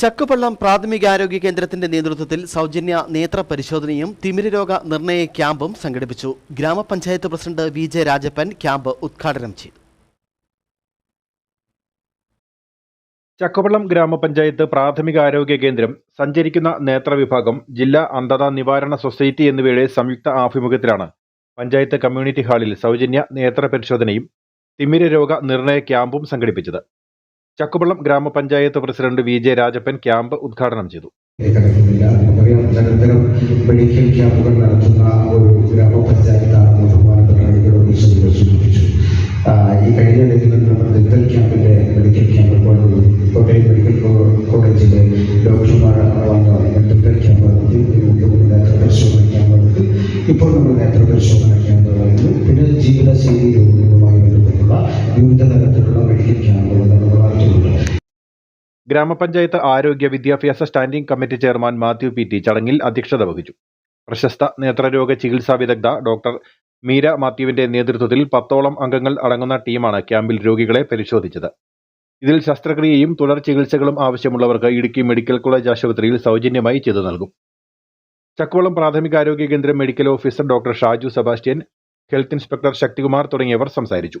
ചക്കുപള്ളം പ്രാഥമികാരോഗ്യ കേന്ദ്രത്തിന്റെ നേതൃത്വത്തിൽ സൗജന്യ നേത്ര പരിശോധനയും തിമിരരോഗ നിർണയ ക്യാമ്പും സംഘടിപ്പിച്ചു. ഗ്രാമപഞ്ചായത്ത് president V J Rajappan camp ഉദ്ഘാടനം ചെയ്തു. ചക്കുപള്ളം ഗ്രാമപഞ്ചായത്ത് പ്രാഥമിക ആരോഗ്യ കേന്ദ്രം സഞ്ചരിക്കുന്ന നേത്ര വിഭാഗം ജില്ലാ അന്ധത നിവാരണ സൊസൈറ്റി എന്നിവയുടെ സംയുക്ത ആഭിമുഖ്യത്തിലാണ് പഞ്ചായത്ത് കമ്മ്യൂണിറ്റി ഹാളിൽ സൗജന്യ നേത്ര പരിശോധനയും തിമിര രോഗ നിർണയ ക്യാമ്പും സംഘടിപ്പിച്ചത്. ചക്കുവള്ളം ഗ്രാമപഞ്ചായത്ത് president V J Rajappan camp ഉദ്ഘാടനം ചെയ്തു. മെഡിക്കൽ നടത്തുന്ന ഒരു ഈ കഴിഞ്ഞ നമ്മൾ ക്യാമ്പിന്റെ മെഡിക്കൽ ക്യാമ്പ് കോട്ടയം മെഡിക്കൽ കോളേജിലെ ഡോക്ടർമാർ ഡെന്റൽ ക്യാമ്പ് ഇപ്പോൾ നമ്മൾ നേത്ര പരിശോധന ക്യാമ്പ് ഗ്രാമപഞ്ചായത്ത് ആരോഗ്യ വിദ്യാഭ്യാസ standing committee chairman Mathew P T ചടങ്ങിൽ അധ്യക്ഷത വഹിച്ചു. പ്രശസ്ത നേത്രരോഗ ചികിത്സാ വിദഗ്ധ ഡോക്ടർ മീര മാത്യുവിന്റെ നേതൃത്വത്തിൽ പത്തോളം അംഗങ്ങൾ അടങ്ങുന്ന ടീമാണ് ക്യാമ്പിൽ രോഗികളെ പരിശോധിച്ചത്. ഇതിൽ ശസ്ത്രക്രിയയും തുടർ ചികിത്സകളും ആവശ്യമുള്ളവർക്ക് ഇടുക്കി മെഡിക്കൽ കോളേജ് ആശുപത്രിയിൽ സൗജന്യമായി ചെയ്തു നൽകും. ചക്കുവളം പ്രാഥമികാരോഗ്യ കേന്ദ്രം medical officer doctor Shaju Sebastian health inspector Sakthikumar തുടങ്ങിയവർ സംസാരിച്ചു.